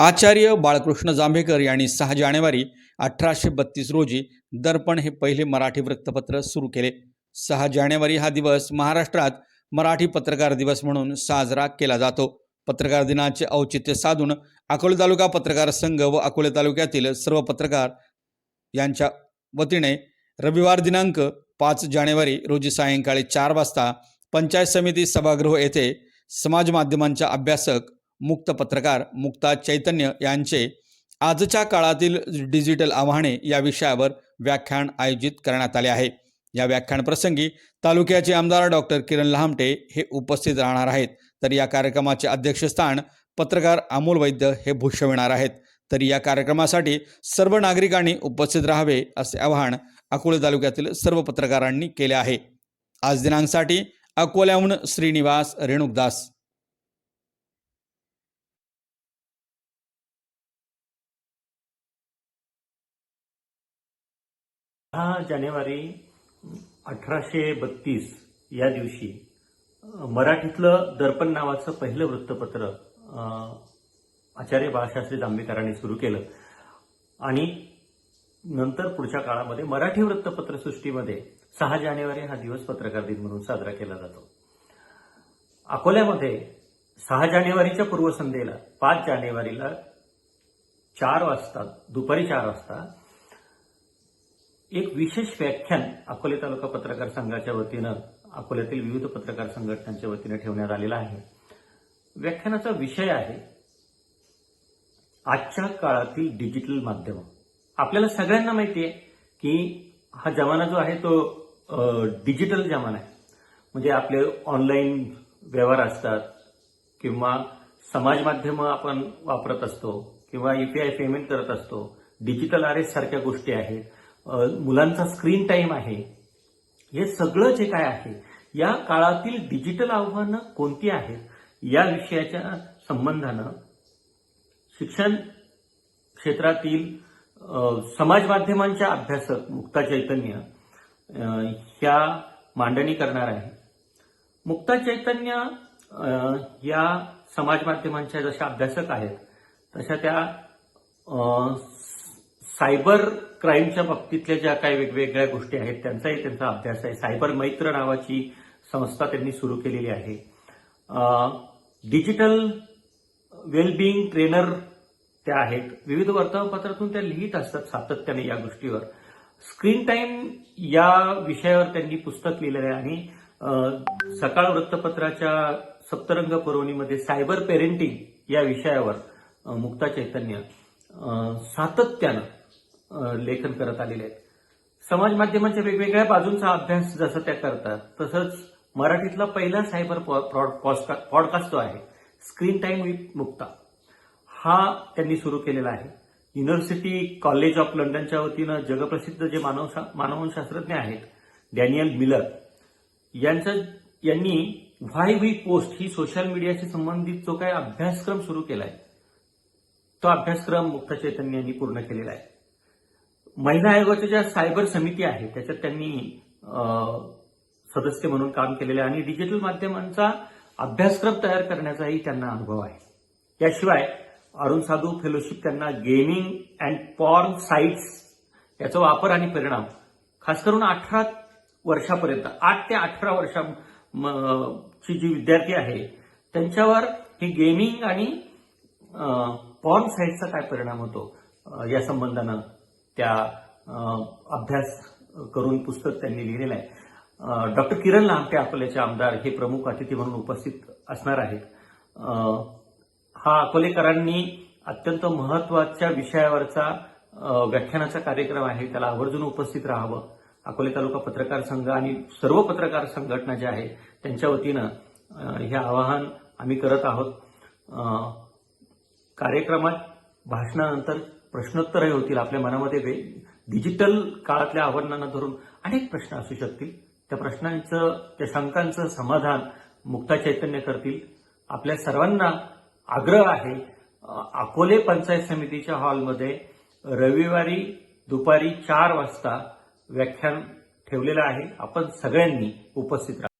आचार्य बाळकृष्ण जांभेकर यांनी सहा जानेवारी अठराशे बत्तीस रोजी दर्पण हे पहिले मराठी वृत्तपत्र सुरू केले. सहा जानेवारी हा दिवस महाराष्ट्रात मराठी पत्रकार दिवस म्हणून साजरा केला जातो. पत्रकार दिनाचे औचित्य साधून अकोले तालुका पत्रकार संघ व अकोले तालुक्यातील सर्व पत्रकार यांच्या वतीने रविवार दिनांक पाच जानेवारी रोजी सायंकाळी चार वाजता पंचायत समिती सभागृह येथे समाज माध्यमांच्या अभ्यासक मुक्त पत्रकार मुक्ता चैतन्य यांचे आजच्या काळातील डिजिटल आव्हाने या विषयावर व्याख्यान आयोजित करण्यात आले आहे. या व्याख्यानप्रसंगी तालुक्याचे आमदार डॉक्टर किरण लहामटे हे उपस्थित राहणार आहेत. तर या कार्यक्रमाचे अध्यक्षस्थान पत्रकार अमोल वैद्य हे भूषविणार आहेत. तर या कार्यक्रमासाठी सर्व नागरिकांनी उपस्थित राहावे असे आवाहन अकोले तालुक्यातील सर्व पत्रकारांनी केले आहे. आज दिनांकसाठी अकोल्याहून श्रीनिवास रेणुकदास. दहा जानेवारी अठराशे बत्तीस या दिवशी मराठीतलं दर्पण नावाचं पहिलं वृत्तपत्र आचार्य बाळशास्त्री जांभेकरांनी सुरू केलं. आणि नंतर पुढच्या काळामध्ये मराठी वृत्तपत्र सृष्टीमध्ये सहा जानेवारी हा दिवस पत्रकार दिन म्हणून साजरा केला जातो. अकोल्यामध्ये सहा जानेवारीच्या पूर्वसंध्येला पाच जानेवारीला चार वाजता दुपारी चार वाजता एक विशेष व्याख्यान अकोले तालुका पत्रकार संघाच्या वतीनं अकोल्यातील विविध पत्रकार संघटनांच्या वतीनं ठेवण्यात आलेला आहे. व्याख्यानाचा विषय आहे आजच्या काळातील डिजिटल माध्यम. आपल्याला सगळ्यांना माहिती आहे की हा जमाना जो आहे तो डिजिटल जमाना आहे. म्हणजे आपले ऑनलाईन व्यवहार असतात किंवा समाज माध्यमं आपण वापरत असतो किंवा युपीआय पेमेंट करत असतो डिजिटल आर सारख्या गोष्टी आहेत. मुलांचा स्क्रीन टाइम आहे. हे सगळं जे काय आहे या काळातील डिजिटल आव्हानं कोणती आहेत या विषयाच्या संबंधानं शिक्षण क्षेत्रातील समाज माध्यमांच्या अभ्यासक मुक्ता चैतन्य ह्या मांडणी करणार आहे. मुक्ता चैतन्य या समाज माध्यमांच्या जशा अभ्यासक आहेत तशा त्या सायबर क्राईमच्या बाबतीतल्या ज्या काही वेगवेगळ्या गोष्टी आहेत त्यांचाही त्यांचा अभ्यास आहे. सायबर मैत्र नावाची संस्था त्यांनी सुरू केलेली आहे. डिजिटल वेलबिईंग ट्रेनर त्या आहेत. विविध वर्तमानपत्रातून त्या लिहित असतात सातत्याने या गोष्टीवर. स्क्रीन टाइम या विषयावर त्यांनी पुस्तक लिहिलेलं आहे आणि सकाळ वृत्तपत्राच्या सप्तरंग पुरवणीमध्ये सायबर पेरेंटिंग या विषयावर मुक्ता चैतन्य सातत्यानं लेखन करत आलेले आहेत. समाज माध्यमांच्या वेगवेगळ्या बाजूंचा अभ्यास जसं त्या करतात तसंच मराठीतला पहिला सायबर पॉडकास्ट जो आहे स्क्रीन टाईम विथ मुक्ता हा त्यांनी सुरू केलेला आहे. युनिव्हर्सिटी कॉलेज ऑफ लंडनच्या वतीनं जगप्रसिद्ध जे मानव मानवशास्त्रज्ञ आहेत डॅनियल मिलर यांचं यांनी व्हाय वी पोस्ट ही सोशल मीडियाशी संबंधित जो काही अभ्यासक्रम सुरू केलाय तो अभ्यासक्रम मुक्ता चैतन्य यांनी पूर्ण केलेला आहे. महिला आयोगाच्या ज्या सायबर समिती आहे त्याच्यात त्यांनी सदस्य म्हणून काम केलेलं आहे आणि डिजिटल माध्यमांचा अभ्यासक्रम तयार करण्याचाही त्यांना अनुभव आहे. याशिवाय अरुण साधू फेलोशिप त्यांना गेमिंग अँड पॉर्न साईट्स याचा वापर आणि परिणाम खास करून अठरा वर्षापर्यंत आठ ते अठरा वर्षा ची जी विद्यार्थी आहे त्यांच्यावर हे गेमिंग आणि पॉर्न साईटचा काय परिणाम होतो या संबंधानं? त्या अभ्यास करून पुस्तक त्यांनी लिहिलेलं आहे. डॉक्टर किरण लामटे अकोल्याचे आमदार हे प्रमुख अतिथी म्हणून उपस्थित असणार आहेत. हा अकोलेकरांनी अत्यंत महत्त्वाच्या विषयावरचा व्याख्यानाचा कार्यक्रम आहे. त्याला आवर्जून उपस्थित राहावं. अकोले तालुका पत्रकार संघ आणि सर्व पत्रकार संघटना ज्या आहेत त्यांच्या वतीनं हे आवाहन आम्ही करत आहोत. कार्यक्रमात भाषणानंतर प्रश्नोत्तरही होतील आपल्या मनामध्ये वे- डिजिटल काळातल्या आव्हानांना धरून अनेक प्रश्न असू शकतील. त्या प्रश्नांचं त्या शंकांचं समाधान मुक्ता चैतन्य करतील. आपल्या सर्वांना आग्रह आहे अकोले पंचायत समितीच्या हॉलमध्ये रविवारी दुपारी चार वाजता व्याख्यान ठेवलेलं आहे. आपण सगळ्यांनी उपस्थित राहा.